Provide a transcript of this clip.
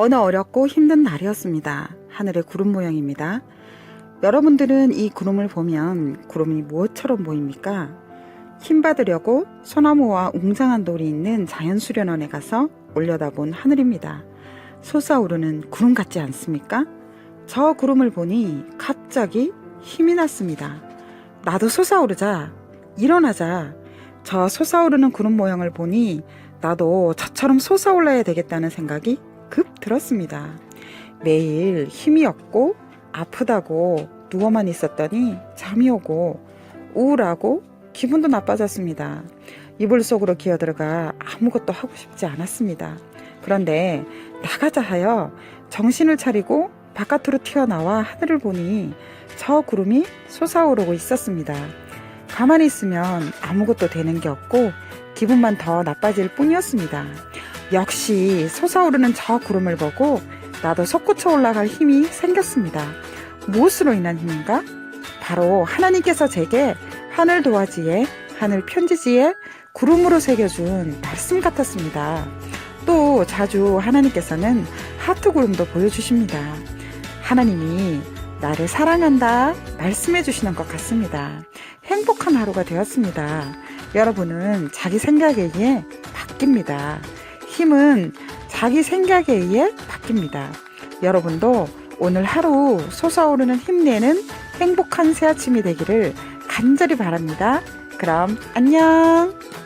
어느 어렵고 힘든 날이었습니다. 하늘의 구름 모양입니다. 여러분들은 이 구름을 보면 구름이 무엇처럼 보입니까? 힘 받으려고 소나무와 웅장한 돌이 있는 자연수련원에 가서 올려다본 하늘입니다. 솟아오르는 구름 같지 않습니까? 저 구름을 보니 갑자기 힘이 났습니다. 나도 솟아오르자, 일어나자. 저 솟아오르는 구름 모양을 보니 나도 저처럼 솟아올라야 되겠다는 생각이 급 들었습니다. 매일 힘이 없고 아프다고 누워만 있었더니 잠이 오고 우울하고 기분도 나빠졌습니다. 이불 속으로 기어들어가 아무것도 하고 싶지 않았습니다. 그런데 나가자 하여 정신을 차리고 바깥으로 튀어나와 하늘을 보니 저 구름이 솟아오르고 있었습니다. 가만히 있으면 아무것도 되는 게 없고 기분만 더 나빠질 뿐이었습니다. 역시 솟아오르는 저 구름을 보고 나도 솟구쳐 올라갈 힘이 생겼습니다. 무엇으로 인한 힘인가? 바로 하나님께서 제게 하늘 도화지에 하늘 편지지에 구름으로 새겨준 말씀 같았습니다. 또 자주 하나님께서는 하트 구름도 보여주십니다. 하나님이 나를 사랑한다 말씀해 주시는 것 같습니다. 행복한 하루가 되었습니다. 여러분은 자기 생각에 의해 바뀝니다. 힘은 자기 생각에 의해 바뀝니다. 여러분도 오늘 하루 솟아오르는 힘내는 행복한 새 아침이 되기를 간절히 바랍니다. 그럼 안녕!